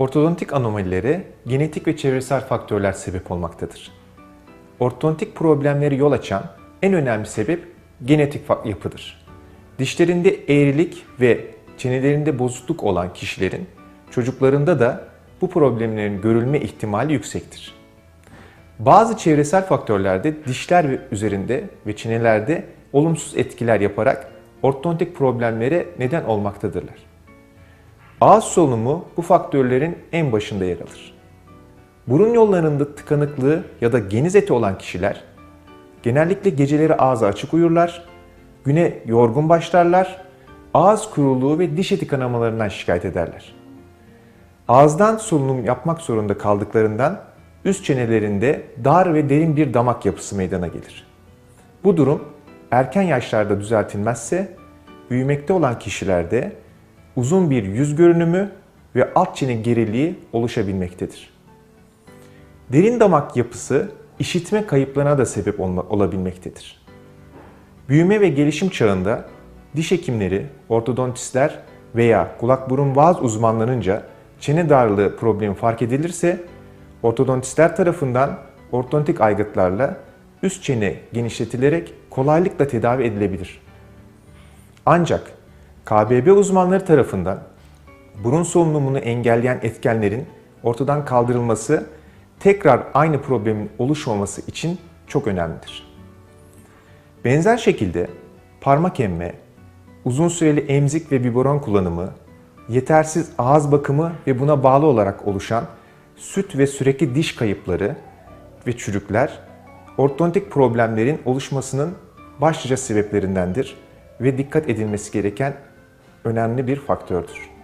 Ortodontik anomalilere genetik ve çevresel faktörler sebep olmaktadır. Ortodontik problemleri yol açan en önemli sebep genetik yapıdır. Dişlerinde eğrilik ve çenelerinde bozukluk olan kişilerin çocuklarında da bu problemlerin görülme ihtimali yüksektir. Bazı çevresel faktörlerde dişler üzerinde ve çenelerde olumsuz etkiler yaparak ortodontik problemlere neden olmaktadırlar. Ağız solunumu bu faktörlerin en başında yer alır. Burun yollarında tıkanıklığı ya da geniz eti olan kişiler genellikle geceleri ağzı açık uyurlar, güne yorgun başlarlar, ağız kuruluğu ve diş eti kanamalarından şikayet ederler. Ağızdan solunum yapmak zorunda kaldıklarından üst çenelerinde dar ve derin bir damak yapısı meydana gelir. Bu durum erken yaşlarda düzeltilmezse büyümekte olan kişilerde uzun bir yüz görünümü ve alt çene geriliği oluşabilmektedir. Derin damak yapısı işitme kayıplarına da sebep olabilmektedir. Büyüme ve gelişim çağında diş hekimleri, ortodontistler veya kulak burun boğaz uzmanlarınca çene darlığı problemi fark edilirse ortodontistler tarafından ortodontik aygıtlarla üst çene genişletilerek kolaylıkla tedavi edilebilir. Ancak KBB uzmanları tarafından burun solunumunu engelleyen etkenlerin ortadan kaldırılması tekrar aynı problemin oluşmaması için çok önemlidir. Benzer şekilde parmak emme, uzun süreli emzik ve biberon kullanımı, yetersiz ağız bakımı ve buna bağlı olarak oluşan süt ve sürekli diş kayıpları ve çürükler ortodontik problemlerin oluşmasının başlıca sebeplerindendir ve dikkat edilmesi gereken önemli bir faktördür.